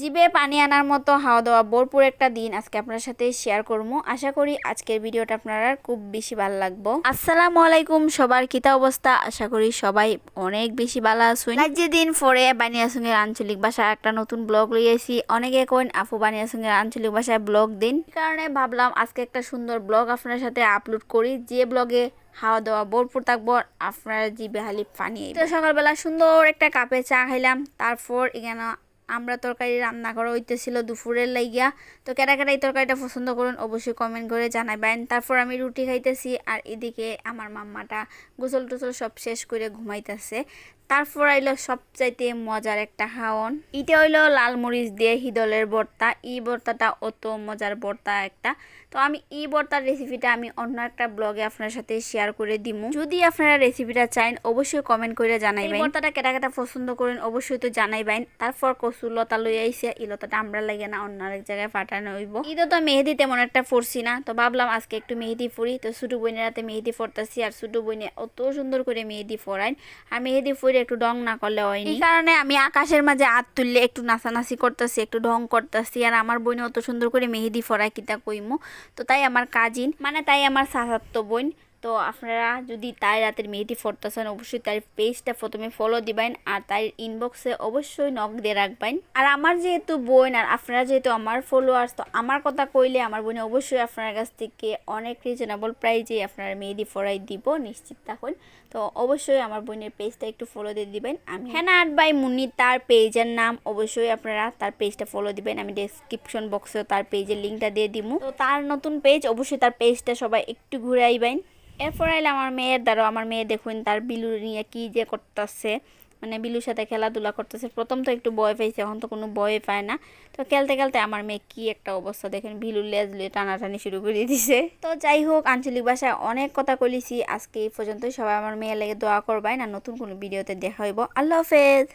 জিবে পানি আনার মতো হাওয়া দাওয়া ভরপুর একটা দিন আজকে আপনার সাথে শেয়ার করব। আশা করি আজকের ভিডিওটা আপনারা খুব বেশি ভালো লাগবো। আসসালামু আলাইকুম, সবার কিতা অবস্থা? আশা করি সবাই অনেক বেশি ভালো আছেন। যে দিন পরে বানিয়া সঙ্গে আঞ্চলিক ভাষায় একটা নতুন ব্লগ লইয়াছি অনেকে কইন, আপু, বানিয়া সঙ্গে আঞ্চলিক ভাষায় ব্লগ দিন। কারণে ভাবলাম আজকে একটা সুন্দর ব্লগ আপনার সাথে আপলোড করি, যে ব্লগে হাওয়া দাওয়া ভরপুর থাকব, আপনারা জিবে হালি পানি সকালবেলা সুন্দর একটা কাপে চা খাইলাম, তারপর এখানে আমরা তরকারি রান্না করা হইতেছিল দুপুরের লাইগিয়া তো কেটা কেটা এই তরকারিটা পছন্দ করুন অবশ্যই কমেন্ট করে জানাবেন। তারপর আমি রুটি খাইতেছি আর এদিকে আমার মাম্মাটা গোসল টোসল সব শেষ করে ঘুমাইতেছে। তারপর আইলো সবচাইতে মজার একটা হাওন। এটা হইল লাল মরিচ দিয়ে হিদলের ভর্তা এই ভর্তাটা অত মজার ভর্তা একটা। তো আমি এই ভর্তার রেসিপিটা আমি অন্য একটা ব্লগে আপনার সাথে শেয়ার করে দিমু। যদি আপনারা রেসিপিটা চাইন অবশ্যই কমেন্ট করে জানাইবেন। ভর্তাটা কেটা কেটা পছন্দ করেন অবশ্যই তো জানাইবেন। তারপর কচু লতা লই আইসে এই লতাটা আমরা লাগে না অন্য আরেক জায়গায় পাঠানো হইব। ঈদও তো মেহেদি তেমন একটা ফরছি না। তো ভাবলাম আজকে একটু মেহেদি ফুরি তো ছোটো বোনের হাতে মেহেদি ফরতাছি আর ছোটো বোনে অত সুন্দর করে মেহেদি ফরাইন আর মেহেদি ফুরি একটু ঢং না করলে হয়নি। এই কারণে আমি আকাশের মাঝে হাত তুললে একটু নাচানাচি করতেছি একটু ঢং করতেছি। আর আমার বোন অত সুন্দর করে মেহেদি ফরাই কিতা কইমু। তো তাই আমার কাজিন মানে তাই আমার সাসাত্ত বোন। তো আপনারা যদি তাই রাতের মেহেদি ফরতেছেন অবশ্যই তার পেজটা প্রথমে ফলো দিবেন আর তার ইনবক্সে অবশ্যই নক দিয়ে রাখবেন। আর আমার যেহেতু বোন আর আপনারা যেহেতু আমার ফলোয়ার্স তো আমার কথা কইলে আমার বোনে অবশ্যই আপনার কাছ থেকে অনেক রিজনেবল প্রাইজে আপনারা মেহেদি ফরাই দিব, নিশ্চিত থাকুন। তো অবশ্যই আমার বোনের পেজটা একটু ফলো দিয়ে দিবেন। আমি হ্যাঁ আট বাই মুন্নি তার পেজের নাম অবশ্যই আপনারা তার পেজটা ফলো দিবেন। আমি ডেসক্রিপশন বক্সেও তার পেজের লিঙ্কটা দিয়ে দিব তো তার নতুন পেজ অবশ্যই তার পেজটা সবাই একটু ঘুরে আইবেন এরপর আইলে আমার মেয়ের দ্বারা, আমার মেয়ে দেখুন তার বিলু নিয়ে কি যে করতেছে। মানে বিলুর সাথে খেলাধুলা করতেছে। প্রথম তো একটু ভয় পাইছে, এখন তো কোনো ভয় পায় না। তো খেলতে খেলতে আমার মেয়ে কি একটা অবস্থা দেখেন, বিলুর লেজ লিয়ে টানাটানি শুরু করে দিছে। তো যাই হোক, আঞ্চলিক ভাষায় অনেক কথা কইলিছি। আজকে এই পর্যন্তই। সবাই আমার মেয়ে লেগে দোয়া করবেন না নতুন কোনো ভিডিওতে দেখা হইব। আল্লাহ হাফেজ।